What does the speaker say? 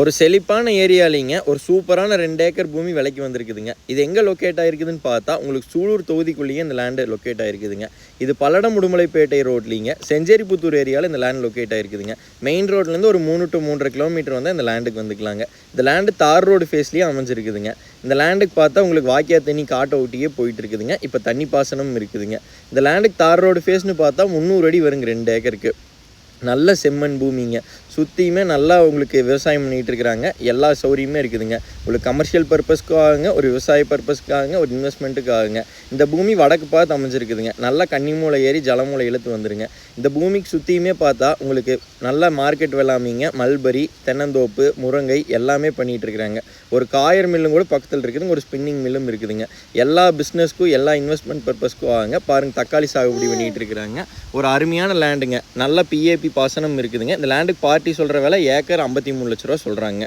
ஒரு செழிப்பான ஏரியாலிங்க ஒரு சூப்பரான ரெண்டு ஏக்கர் பூமி விலைக்கு வந்திருக்குதுங்க. இது எங்கே லொக்கேட் ஆகிருக்குதுன்னு பார்த்தா உங்களுக்கு சூலூர் தொகுதிக்குள்ளேயே இந்த லேண்டு லொக்கேட் ஆகிருக்குதுங்க இது பல்லடம் உடுமலைப்பேட்டை ரோட்லிங்க செஞ்சேரிபுத்தூர் ஏரியாவில் இந்த லேண்ட் லொக்கேட் ஆகிருக்குதுங்க மெயின் ரோட்லேருந்து ஒரு மூணு டு மூன்றரை கிலோமீட்டர் வந்து இந்த லேண்டுக்கு வந்துக்கலாங்க. இந்த லேண்டு தார் ரோடு ஃபேஸ்லேயே அமைஞ்சிருக்குதுங்க. இந்த லேண்டுக்கு பார்த்தா உங்களுக்கு வாக்கியா தண்ணி காட்டை ஒட்டியே போயிட்டு இருக்குதுங்க இப்போ தண்ணி பாசனம் இருக்குதுங்க. இந்த லேண்டுக்கு தார் ரோடு ஃபேஸ்னு பார்த்தா முந்நூறு அடி வருங்க ரெண்டு ஏக்கருக்கு. நல்ல செம்மண் பூமிங்க. சுற்றியுமே நல்லா உங்களுக்கு விவசாயம் பண்ணிகிட்டு இருக்கிறாங்க. எல்லா சௌரியமே இருக்குதுங்க. உங்களுக்கு கமர்ஷியல் பர்பஸ்க்காகங்க ஒரு விவசாய பர்பஸ்க்காகங்க ஒரு இன்வெஸ்ட்மெண்ட்டுக்காகங்க இந்த பூமி வடக்கு பார்த்து அமைஞ்சிருக்குதுங்க. நல்லா கன்னிமூலை ஏறி ஜலமூலை இழுத்து வந்துருங்க. இந்த பூமிக்கு சுற்றியுமே பார்த்தா உங்களுக்கு நல்ல மார்க்கெட் வெள்ளாமிங்க மல்பரி தென்னந்தோப்பு முருங்கை எல்லாமே பண்ணிகிட்டு இருக்கிறாங்க. ஒரு காயர் மில்லும் கூட பக்கத்தில் இருக்குதுங்க ஒரு ஸ்பின்னிங் மில்லும் இருக்குதுங்க. எல்லா பிஸ்னஸ்க்கும் எல்லா இன்வெஸ்ட்மெண்ட் பர்பஸ்க்கும் ஆகுங்க பாருங்கள் தக்காளி சாகுபடி பண்ணிகிட்டு இருக்கிறாங்க. ஒரு அருமையான லேண்டுங்க நல்ல பிஏபி பாசனம் இருக்குதுங்க. இந்த லேண்டுக்கு பார்ட்டி சொல்கிற விலை ஏக்கர் ஐம்பத்தி மூணு லட்ச ரூபா சொல்கிறாங்க